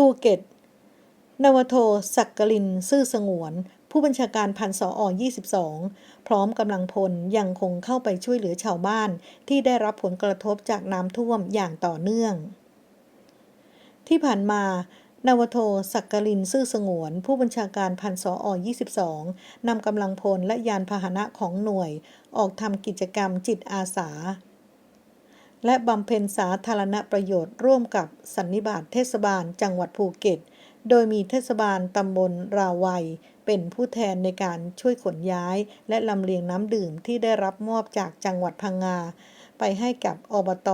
ภูเก็ต นวโทศักกลิน ซื่อสงวน ผู้บัญชาการพันสออ22 พร้อมกำลังพลยังคงเข้าไปช่วยเหลือชาวบ้านที่ได้รับผลกระทบจากน้ำท่วมอย่างต่อเนื่อง ที่ผ่านมานวโทศักกลินซื่อสงวน ผู้บัญชาการพันสออ22 นำกำลังพลและยานพาหนะของหน่วย ออกทำกิจกรรมจิตอาสา และบำเพ็ญสาธารณประโยชน์ร่วมกับสันนิบาตเทศบาลจังหวัดภูเก็ต โดยมีเทศบาลตำบลราวัย เป็นผู้แทนในการช่วยขนย้าย และลำเลียงน้ำดื่มที่ได้รับมอบจากจังหวัดพังงา ไปให้กับอบต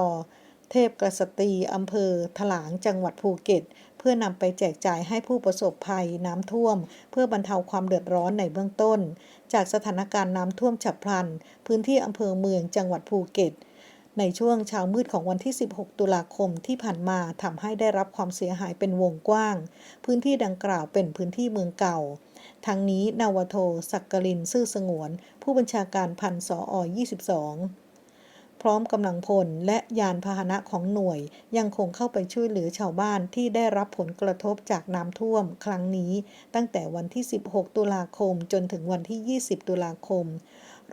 เทพกษตรีอำเภอถลางจังหวัดภูเก็ต เพื่อนำไปแจกจ่ายให้ผู้ประสบภัยน้ำท่วม เพื่อบรรเทาความเดือดร้อนในเบื้องต้น จากสถานการณ์น้ำท่วมฉับพลัน พื้นที่อำเภอเมืองจังหวัดภูเก็ต ในช่วงเช้ามืดของวันที่ 16 ตุลาคมที่ผ่านมาทำให้ได้รับความเสียหายเป็นวงกว้าง พื้นที่ดังกล่าวเป็นพื้นที่เมืองเก่า ทั้งนี้นาวโทศักกลินซื่อสงวน ผู้บัญชาการพันสออ22 พร้อมกำลังพลและยานพาหนะของหน่วย ยังคงเข้าไปช่วยเหลือชาวบ้านที่ได้รับผลกระทบจากน้ำท่วมครั้งนี้ ตั้งแต่วันที่ 16 ตุลาคมจนถึงวันที่ 20 ตุลาคม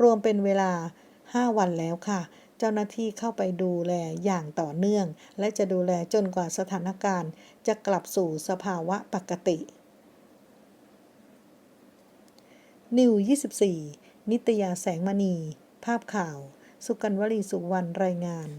รวมเป็นเวลา 5 วันแล้วค่ะ เจ้าหน้าที่เข้าไปดูแลอย่างต่อเนื่อง และจะดูแลจนกว่าสถานการณ์ จะกลับสู่สภาวะปกตินิว24 นิตยาแสงมณี ภาพข่าว สุกันวลีสุวรรณรายงาน